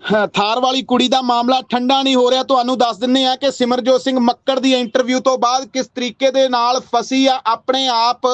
ਹਾਂ, ਥਾਰ ਵਾਲੀ ਕੁੜੀ ਦਾ ਮਾਮਲਾ ਠੰਡਾ ਨਹੀਂ ਹੋ ਰਿਹਾ। ਤੁਹਾਨੂੰ ਦੱਸ ਦਿੰਨੇ ਆ ਕਿ ਸਿਮਰਜੋਤ ਸਿੰਘ ਮੱਕੜ ਦੀ ਇੰਟਰਵਿਊ ਤੋਂ ਬਾਅਦ ਕਿਸ ਤਰੀਕੇ ਦੇ ਨਾਲ ਫਸੀ ਆ? ਆਪਣੇ ਆਪ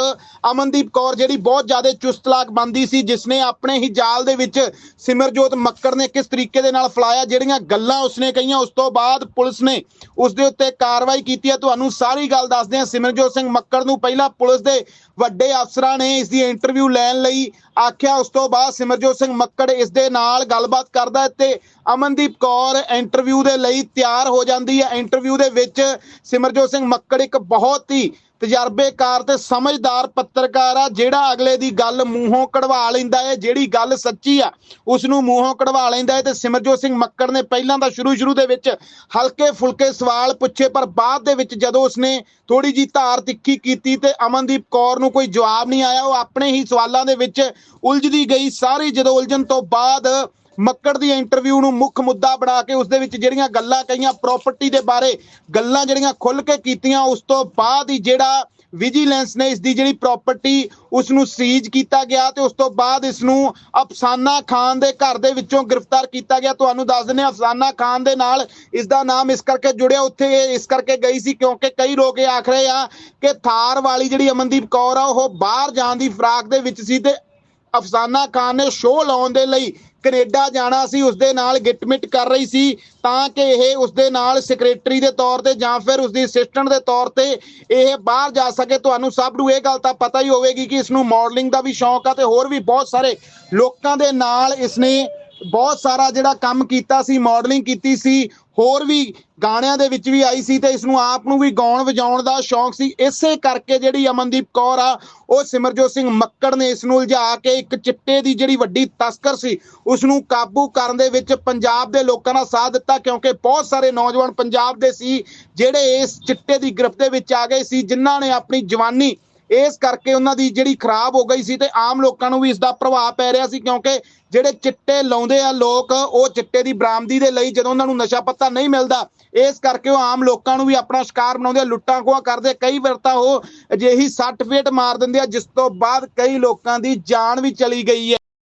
ਅਮਨਦੀਪ ਕੌਰ ਜਿਹੜੀ ਬਹੁਤ ਜ਼ਿਆਦਾ ਚੁਸਤਲਾਕ ਬੰਦੀ ਸੀ ਜਿਸਨੇ ਆਪਣੇ ਹੀ ਜਾਲ ਦੇ ਵਿੱਚ ਸਿਮਰਜੋਤ ਮੱਕੜ ਨੇ ਕਿਸ ਤਰੀਕੇ ਦੇ ਨਾਲ ਫਲਾਇਆ? ਜਿਹੜੀਆਂ ਗੱਲਾਂ ਉਸਨੇ ਕਹੀਆਂ ਉਸ ਤੋਂ ਬਾਅਦ ਪੁਲਿਸ ਨੇ ਉਸ ਦੇ ਉੱਤੇ ਕਾਰਵਾਈ ਕੀਤੀ ਹੈ ਤੁਹਾਨੂੰ ਸਾਰੀ ਗੱਲ ਦੱਸਦੇ ਆ। ਸਿਮਰਜੋਤ ਸਿੰਘ ਮੱਕੜ ਨੂੰ ਪਹਿਲਾਂ ਪੁਲਿਸ ਦੇ ਵੱਡੇ ਅਫਸਰਾਂ ਨੇ ਇਸ ਦੀ ਇੰਟਰਵਿਊ ਲੈਣ ਲਈ ਆਖਿਆ ਉਸ ਤੋਂ ਬਾਅਦ ਸਿਮਰਜੋਤ ਸਿੰਘ ਮੱਕੜ ਇਸ ਦੇ ਨਾਲ ਗੱਲਬਾਤ ਕਰਦਾ ਤੇ ਅਮਨਦੀਪ ਕੌਰ ਇੰਟਰਵਿਊ ਦੇ ਲਈ ਤਿਆਰ ਹੋ ਜਾਂਦੀ ਹੈ। ਇੰਟਰਵਿਊ ਦੇ ਵਿੱਚ ਸਿਮਰਜੋਤ ਸਿੰਘ ਮੱਕੜ ਇੱਕ ਬਹੁਤ ਹੀ ਤਜਰਬੇਕਾਰ ਤੇ ਸਮਝਦਾਰ ਪੱਤਰਕਾਰ ਆ, ਜਿਹੜਾ ਅਗਲੇ ਦੀ ਗੱਲ ਮੂੰਹੋਂ ਕਢਵਾ ਲੈਂਦਾ ਹੈ। ਜਿਹੜੀ ਗੱਲ ਸੱਚੀ ਆ ਉਸ ਨੂੰ ਮੂੰਹੋਂ ਕਢਵਾ ਲੈਂਦਾ ਹੈ ਤੇ ਸਿਮਰਜੋਤ ਸਿੰਘ ਮੱਕੜ ਨੇ ਪਹਿਲਾਂ ਤਾਂ ਸ਼ੁਰੂ ਸ਼ੁਰੂ ਦੇ ਵਿੱਚ ਹਲਕੇ ਫੁਲਕੇ ਸਵਾਲ ਪੁੱਛੇ, ਪਰ ਬਾਅਦ ਦੇ ਵਿੱਚ ਜਦੋਂ ਉਸਨੇ ਥੋੜੀ ਜੀ ਧਾਰ ਤਿੱਖੀ ਕੀਤੀ ਤੇ ਅਮਨਦੀਪ ਕੌਰ ਨੂੰ ਕੋਈ ਜਵਾਬ ਨਹੀਂ ਆਇਆ, ਉਹ ਆਪਣੇ ਹੀ ਸਵਾਲਾਂ ਦੇ ਵਿੱਚ ਉਲਝਦੀ ਗਈ। ਸਾਰੀ ਜਦੋਂ ਉਲਝਣ ਤੋਂ ਬਾਅਦ ਮੱਕੜ ਦੀ ਇੰਟਰਵਿਊ ਨੂੰ ਮੁੱਖ ਮੁੱਦਾ ਬਣਾ ਕੇ ਉਸ ਦੇ ਵਿੱਚ ਜਿਹੜੀਆਂ ਗੱਲਾਂ ਕਹੀਆਂ ਪ੍ਰਾਪਰਟੀ ਦੇ ਬਾਰੇ ਗੱਲਾਂ ਜਿਹੜੀਆਂ ਖੁੱਲ ਕੇ ਕੀਤੀਆਂ, ਉਸ ਤੋਂ ਬਾਅਦ ਹੀ ਜਿਹੜਾ ਵਿਜੀਲੈਂਸ ਨੇ ਇਸ ਦੀ ਜਿਹੜੀ ਪ੍ਰਾਪਰਟੀ ਉਸ ਨੂੰ ਸੀਜ਼ ਕੀਤਾ ਗਿਆ ਤੇ ਉਸ ਤੋਂ ਬਾਅਦ ਇਸ ਨੂੰ ਅਫਸਾਨਾ ਖਾਨ ਦੇ ਘਰ ਦੇ ਵਿੱਚੋਂ ਗ੍ਰਿਫਤਾਰ ਕੀਤਾ ਗਿਆ। ਤੁਹਾਨੂੰ ਦੱਸ ਦਿੰਦੇ ਹਾਂ, ਅਫਸਾਨਾ ਖਾਨ ਦੇ ਨਾਲ ਇਸ ਦਾ ਨਾਮ ਇਸ ਕਰਕੇ ਜੁੜਿਆ, ਉੱਥੇ ਇਹ ਇਸ ਕਰਕੇ ਗਈ ਸੀ ਕਿਉਂਕਿ ਕਈ ਲੋਕ ਇਹ ਆਖ ਰਹੇ ਆ ਕਿ ਥਾਰ ਵਾਲੀ ਜਿਹੜੀ ਅਮਨਦੀਪ ਕੌਰ ਆ, ਉਹ ਬਾਹਰ ਜਾਣ ਦੀ ਫਰਾਕ ਦੇ ਵਿੱਚ ਸੀ ਤੇ ਅਫਸਾਨਾ ਖਾਨ ਨੇ ਸ਼ੋਅ ਲਾਉਣ ਦੇ ਲਈ ਕੈਨੇਡਾ ਜਾਣਾ ਸੀ ਉਸ ਦੇ ਨਾਲ ਗਿਟਮਿਟ ਕਰ ਰਹੀ ਸੀ, ਤਾਂ ਕਿ ਇਹ ਉਸ ਦੇ ਨਾਲ ਸੈਕਟਰੀ ਦੇ ਤੌਰ ਤੇ ਜਾਂ ਫਿਰ ਉਸ ਦੀ ਅਸਿਸਟੈਂਟ ਦੇ ਤੌਰ ਤੇ ਇਹ ਬਾਹਰ ਜਾ ਸਕੇ। ਤੁਹਾਨੂੰ ਸਭ ਨੂੰ ਇਹ ਗੱਲ ਤਾਂ ਪਤਾ ਹੀ ਹੋਵੇਗੀ ਕਿ ਇਸ ਨੂੰ ਮਾਡਲਿੰਗ ਦਾ ਵੀ ਸ਼ੌਂਕ ਆ ਤੇ ਹੋਰ ਵੀ ਬਹੁਤ ਸਾਰੇ ਲੋਕਾਂ ਦੇ ਨਾਲ ਇਸਨੇ ਬਹੁਤ ਸਾਰਾ ਜਿਹੜਾ ਕੰਮ ਕੀਤਾ ਸੀ ਮਾਡਲਿੰਗ ਕੀਤੀ ਸੀ, ਹੋਰ ਵੀ ਗਾਣਿਆਂ ਦੇ ਵਿੱਚ ਵੀ ਆਈ ਸੀ ਤੇ ਇਸ ਨੂੰ ਆਪ ਨੂੰ ਵੀ ਗਾਉਣ ਵਜਾਉਣ ਦਾ ਸ਼ੌਂਕ ਸੀ। ਇਸੇ ਕਰਕੇ ਜਿਹੜੀ ਅਮਨਦੀਪ ਕੌਰ ਆ, ਉਹ ਸਿਮਰਜੋਤ ਸਿੰਘ ਮੱਕੜ ਨੇ ਇਸ ਨੂੰ ਉਲਝਾ ਕੇ ਇੱਕ ਚਿੱਟੇ ਦੀ ਜਿਹੜੀ ਵੱਡੀ ਤਸਕਰ ਸੀ ਉਸ ਨੂੰ ਕਾਬੂ ਕਰਨ ਦੇ ਵਿੱਚ ਪੰਜਾਬ ਦੇ ਲੋਕਾਂ ਦਾ ਸਾਥ ਦਿੱਤਾ ਕਿਉਂਕਿ ਬਹੁਤ ਸਾਰੇ ਨੌਜਵਾਨ ਪੰਜਾਬ ਦੇ ਸੀ, ਜਿਹੜੇ ਇਸ ਚਿੱਟੇ ਦੀ ਗ੍ਰਿਫਤ ਦੇ ਵਿੱਚ ਆ ਗਏ ਸੀ, ਜਿਨ੍ਹਾਂ ਨੇ ਆਪਣੀ ਜਵਾਨੀ ਇਸ ਕਰਕੇ ਉਹਨਾਂ ਦੀ ਜਿਹੜੀ ਖਰਾਬ ਹੋ ਗਈ ਸੀ ਤੇ ਆਮ ਲੋਕਾਂ ਨੂੰ ਵੀ ਇਸ ਦਾ ਪ੍ਰਭਾਵ ਪੈ ਰਿਹਾ ਸੀ, ਕਿਉਂਕਿ ਜਿਹੜੇ ਚਿੱਟੇ ਲਾਉਂਦੇ ਆ ਲੋਕ, ਉਹ ਚਿੱਟੇ ਦੀ ਬਰਾਮਦੀ ਦੇ ਲਈ ਜਦੋਂ ਉਹਨਾਂ ਨੂੰ ਨਸ਼ਾ ਪੱਤਾ ਨਹੀਂ ਮਿਲਦਾ, ਇਸ ਕਰਕੇ ਉਹ ਆਮ ਲੋਕਾਂ ਨੂੰ ਵੀ ਆਪਣਾ ਸ਼ਿਕਾਰ ਬਣਾਉਂਦੇ ਆ, ਲੁੱਟਾਂ ਖੋਹਾਂ ਕਰਦੇ ਕਈ ਵਾਰ ਤਾਂ ਉਹ ਅਜਿਹੀ ਸੱਟ ਫੇਟ ਮਾਰ ਦਿੰਦੇ ਆ, ਜਿਸ ਤੋਂ ਬਾਅਦ ਕਈ ਲੋਕਾਂ ਦੀ ਜਾਨ ਵੀ ਚਲੀ ਗਈ ਹੈ।